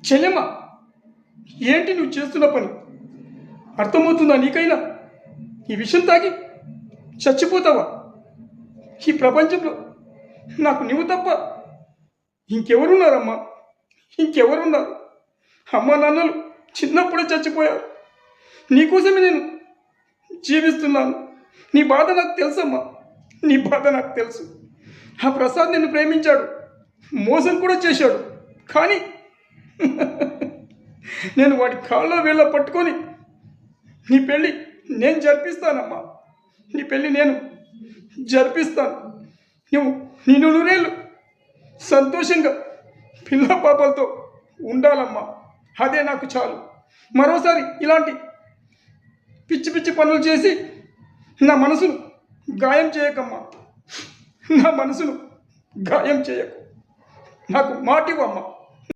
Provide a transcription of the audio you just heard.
చెల్లెమ్మ ఏంటి నువ్వు చేస్తున్న పని? అర్థమవుతుందా నీకైనా? ఈ విషయం తాగి చచ్చిపోతావా? ఈ ప్రపంచంలో నాకు నువ్వు తప్ప ఇంకెవరున్నారమ్మా? ఇంకెవరున్నారు? అమ్మ నాన్నలు చిన్నప్పుడే చచ్చిపోయారు. నీకోసమే నేను జీవిస్తున్నాను. నీ బాధ నాకు తెలుసమ్మా. నీ బాధ నాకు తెలుసు. ఆ ప్రసాద్ నిన్ను ప్రేమించాడు. మోసం కూడా చేశాడు. కానీ నేను వాడి కాళ్ళలో వీళ్ళ పట్టుకొని నీ పెళ్ళి నేను జరిపిస్తానమ్మా. నీ పెళ్ళి నేను జరిపిస్తాను. నువ్వు నిన్ను నూరేళ్ళు సంతోషంగా పిల్ల పాపలతో ఉండాలమ్మా. అదే నాకు చాలు. మరోసారి ఇలాంటి పిచ్చి పిచ్చి పనులు చేసి నా మనసును గాయం చేయకమ్మా. నా మనసును గాయం చేయకు. నాకు మాటివమ్మా